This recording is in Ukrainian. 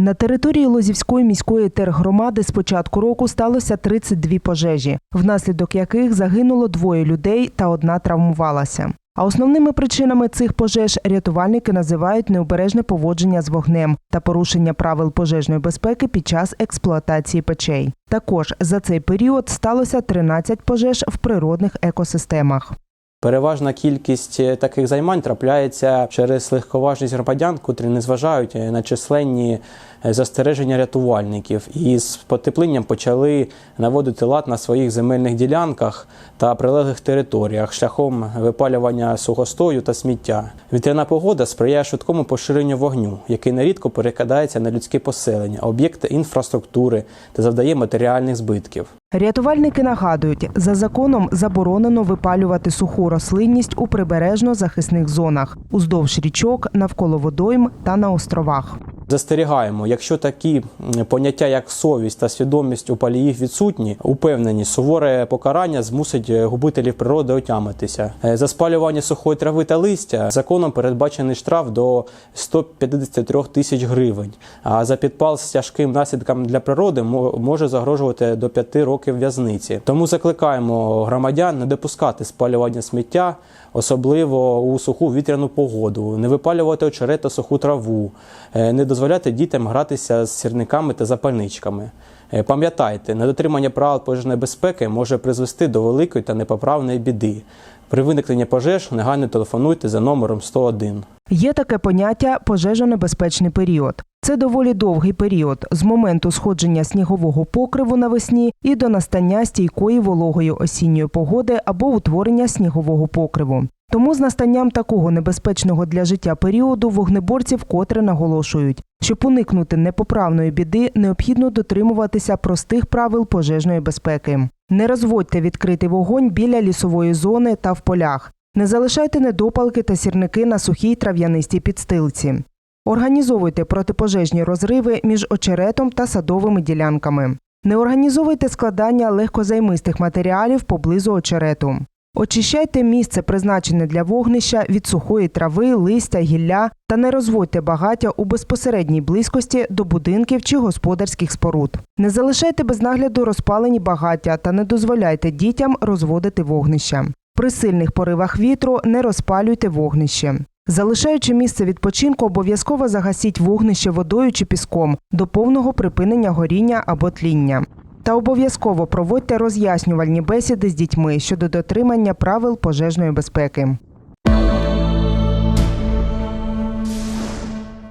На території Лозівської міської тергромади з початку року сталося 32 пожежі, внаслідок яких загинуло двоє людей та одна травмувалася. А основними причинами цих пожеж рятувальники називають необережне поводження з вогнем та порушення правил пожежної безпеки під час експлуатації печей. Також за цей період сталося 13 пожеж в природних екосистемах. Переважна кількість е, таких займань трапляється через легковажність громадян, котрі не зважають е, на численні застереження рятувальників, і з потеплінням почали наводити лад на своїх земельних ділянках та прилеглих територіях шляхом випалювання сухостою та сміття. Вітряна погода сприяє швидкому поширенню вогню, який нерідко перекидається на людське поселення, об'єкти інфраструктури та завдає матеріальних збитків. Рятувальники нагадують, за законом заборонено випалювати суху рослинність у прибережно-захисних зонах, уздовж річок, навколо водойм та на островах. Застерігаємо, якщо такі поняття, як совість та свідомість у паліїв відсутні, упевнені, суворе покарання змусить е, губителів природи отямитися. Е, За спалювання сухої трави та листя законом передбачений штраф до 153 тисяч гривень. А за підпал з тяжким наслідком для природи може загрожувати до 5 років в'язниці. Тому закликаємо громадян не допускати спалювання сміття, особливо у суху вітряну погоду, не випалювати очерет та суху траву, е, не дозволяти дітям гратися з сірниками та запальничками. Е, Пам'ятайте, недотримання правил пожежної безпеки може призвести до великої та непоправної біди. При виникненні пожеж негайно телефонуйте за номером 101. Є таке поняття пожежонебезпечний період. Це доволі довгий період з моменту сходження снігового покриву навесні і до настання стійкої вологої осінньої погоди або утворення снігового покриву. Тому з настанням такого небезпечного для життя періоду вогнеборці вкотре наголошують, щоб уникнути непоправної біди, необхідно дотримуватися простих правил пожежної безпеки. Не розводьте відкритий вогонь біля лісової зони та в полях. Не залишайте недопалки та сірники на сухій трав'янистій підстилці. Організовуйте протипожежні розриви між очеретом та садовими ділянками. Не організовуйте складання легкозаймистих матеріалів поблизу очерету. Очищайте місце, призначене для вогнища від сухої трави, листя, гілля та не розводьте багаття у безпосередній близькості до будинків чи господарських споруд. Не залишайте без нагляду розпалені багаття та не дозволяйте дітям розводити вогнища. При сильних поривах вітру не розпалюйте вогнище. Залишаючи місце відпочинку, обов'язково загасіть вогнище водою чи піском до повного припинення горіння або тління. Та обов'язково проводьте роз'яснювальні бесіди з дітьми щодо дотримання правил пожежної безпеки.